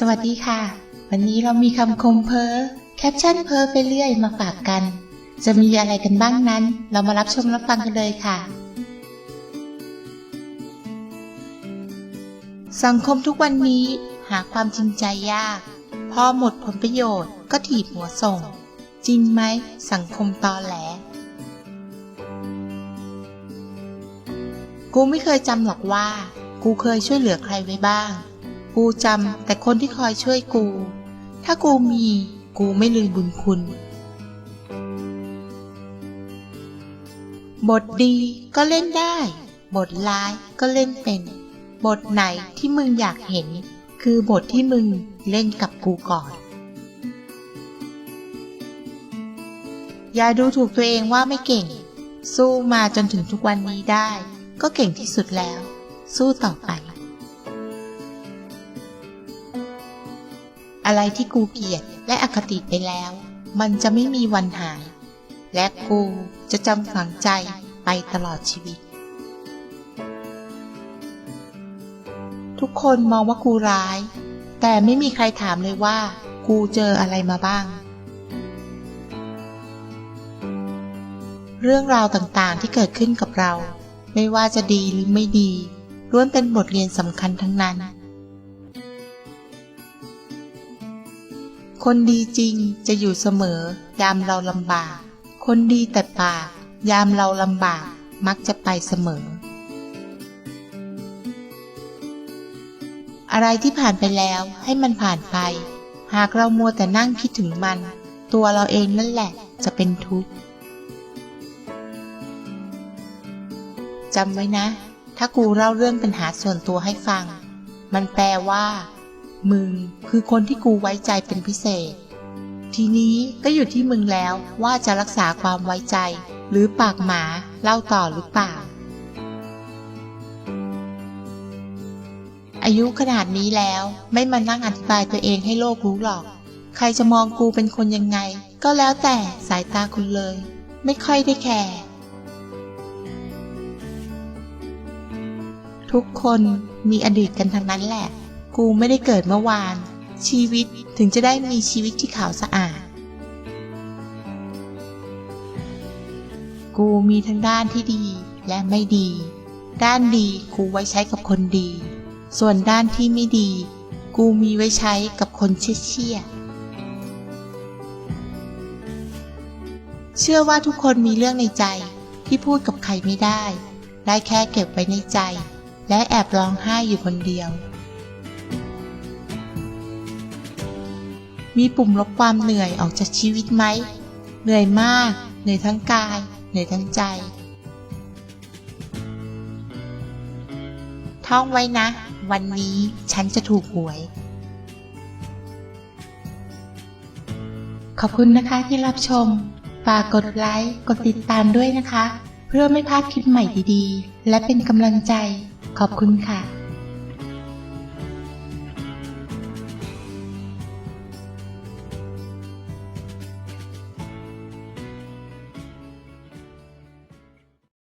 สวัสดีค่ะ วันนี้เรามีคำคมเพ้อแคปชั่นเพ้อไปเรื่อยมาฝากกัน จะมีอะไรกันบ้างนั้น เรามารับชมรับฟังกันเลยค่ะ สังคมทุกวันนี้หาความจริงใจยาก พอหมดผลประโยชน์ก็ถีบหัวส่ง จริงไหมสังคมตอแหล กูไม่เคยจำหรอกว่า กูเคยช่วยเหลือใครไว้บ้าง กูจำแต่คนที่คอยช่วยกู ถ้ากูมีกูไม่ลืมบุญคุณ บทดีก็เล่นได้ บทร้ายก็เล่นเป็น บทไหนที่มึงอยากเห็น คือบทที่มึงเล่นกับกูก่อน อย่าดูถูกตัวเองว่าไม่เก่ง สู้มาจนถึงทุกวันนี้ได้ ก็เก่งที่สุดแล้ว สู้ต่อไป อะไรที่กูเกลียดและอคติไปแล้ว มันจะไม่มีวันหาย และกูจะจำฝังใจไปตลอดชีวิต ทุกคนมองว่ากูร้าย แต่ไม่มีใครถามเลยว่า กูเจออะไรมาบ้าง เรื่องราวต่างๆที่เกิดขึ้นกับเรา ไม่ว่าจะดีหรือไม่ดีล้วนเป็นบทเรียนสำคัญทั้งนั้น คนดีจริงจะอยู่เสมอ ยามเราลำบาก คนดีแต่ปาก ยามเราลำบาก มักจะไปเสมอ อะไรที่ผ่านไปแล้วให้มันผ่านไป หากเรามัวแต่นั่งคิดถึงมัน ตัวเราเองนั่นแหละจะเป็นทุกข์จำไว้นะ ถ้ากูเล่าเรื่องปัญหาส่วนตัวให้ฟัง มันแปลว่า มึงคือคนที่กูไว้ใจเป็นพิเศษ ทีนี้ก็อยู่ที่มึงแล้วว่าจะรักษาความไว้ใจ หรือปากหมาเล่าต่อหรือเปล่า อายุขนาดนี้แล้วไม่มานั่งอธิบายตัวเองให้โลกรู้หรอก ใครจะมองกูเป็นคนยังไง ก็แล้วแต่สายตาคุณเลย ไม่ค่อยได้แคร์ทุกคนมีอดีตกันทั้งนั้นแหละ กูไม่ได้เกิดเมื่อวาน ชีวิตถึงจะได้มีชีวิตที่ขาวสะอาด กูมีทั้งด้านที่ดีและไม่ดี ด้านดีกูไว้ใช้กับคนดี ส่วนด้านที่ไม่ดี กูมีไว้ใช้กับคนเชี่ยๆเชื่อว่าทุกคนมีเรื่องในใจที่พูดกับใครไม่ได้ ได้แค่เก็บไว้ในใจ และแอบร้องไห้อยู่คนเดียว มีปุ่มลบความเหนื่อยออกจากชีวิตไหม เหนื่อยมาก เหนื่อยทั้งกาย เหนื่อยทั้งใจ ท่องไว้นะ วันนี้ฉันจะถูกหวย ขอบคุณนะคะที่รับชม ฝากกดไลค์ กดติดตามด้วยนะคะ เพื่อไม่พลาดคลิปใหม่ดีๆ และเป็นกำลังใจ ขอบคุณค่ะ